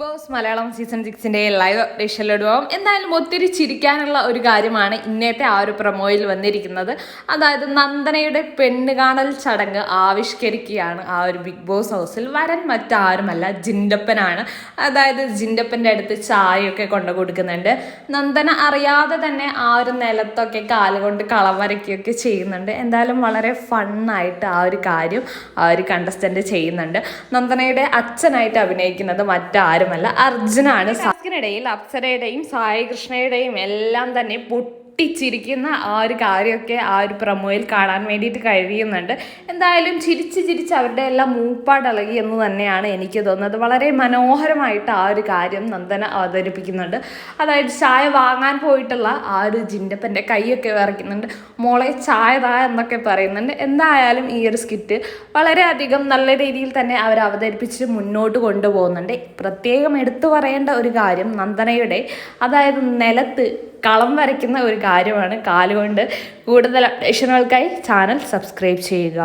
Boss Malayalam season സിക്സിന്റെ live അപ്ഡേഷനിലിടുവാം എന്തായാലും ഒത്തിരി ചിരിക്കാനുള്ള ഒരു കാര്യമാണ് ഇന്നത്തെ ആ ഒരു പ്രൊമോയിൽ വന്നിരിക്കുന്നത്. അതായത് നന്ദനയുടെ പെണ്ണ് കാണൽ ചടങ്ങ് ആവിഷ്കരിക്കുകയാണ് ആ ഒരു ബിഗ് ബോസ് ഹൗസിൽ. വരൻ മറ്റാരുമല്ല ജിൻഡപ്പനാണ്. അതായത് ജിൻഡപ്പന്റെ അടുത്ത് ചായയൊക്കെ കൊണ്ടു കൊടുക്കുന്നുണ്ട്. നന്ദന അറിയാതെ തന്നെ ആ ഒരു നിലത്തൊക്കെ കാലുകൊണ്ട് കളം വരയ്ക്കുകയൊക്കെ ചെയ്യുന്നുണ്ട്. എന്തായാലും വളരെ ഫണ്ണായിട്ട് ആ ഒരു കാര്യം ആ ഒരു കണ്ടസ്റ്റന്റ് ചെയ്യുന്നുണ്ട്. നന്ദനയുടെ അച്ഛനായിട്ട് അഭിനയിക്കുന്നത് മറ്റാരുമല്ല അർജുനാണ് ഇടയിൽ അപ്സരയുടെയും സായി കൃഷ്ണയുടെയും എല്ലാം തന്നെ പൊട്ടിച്ചിരിക്കുന്ന ആ ഒരു കാര്യമൊക്കെ ആ ഒരു പ്രൊമോയിൽ കാണാൻ വേണ്ടിയിട്ട് കഴിയുന്നുണ്ട്. എന്തായാലും ചിരിച്ച് ചിരിച്ച് അവരുടെ എല്ലാം മൂപ്പാടിളകി എന്ന് തന്നെയാണ് എനിക്ക് തോന്നുന്നത്. വളരെ മനോഹരമായിട്ട് ആ ഒരു കാര്യം നന്ദന അവതരിപ്പിക്കുന്നുണ്ട്. അതായത് ചായ വാങ്ങാൻ പോയിട്ടുള്ള ആ ഒരു ജിൻഡപ്പന്റെ കൈയൊക്കെ വിറയ്ക്കുന്നുണ്ട്. മോളെ ചായ താ എന്നൊക്കെ പറയുന്നുണ്ട്. എന്തായാലും ഈ ഒരു സ്കിറ്റ് വളരെയധികം നല്ല രീതിയിൽ തന്നെ അവർ അവതരിപ്പിച്ച് മുന്നോട്ട് കൊണ്ടുപോകുന്നുണ്ട്. പ്രത്യേകം എടുത്തു പറയേണ്ട ഒരു കാര്യം നന്ദനയുടെ അതായത് നിലത്ത് കളം വരയ്ക്കുന്ന ഒരു കാര്യമാണ്. കാലുകൊണ്ട് കൂടുതൽ അപ്ഡേഷനുകൾക്കായി ചാനൽ സബ്സ്ക്രൈബ് ചെയ്യുക.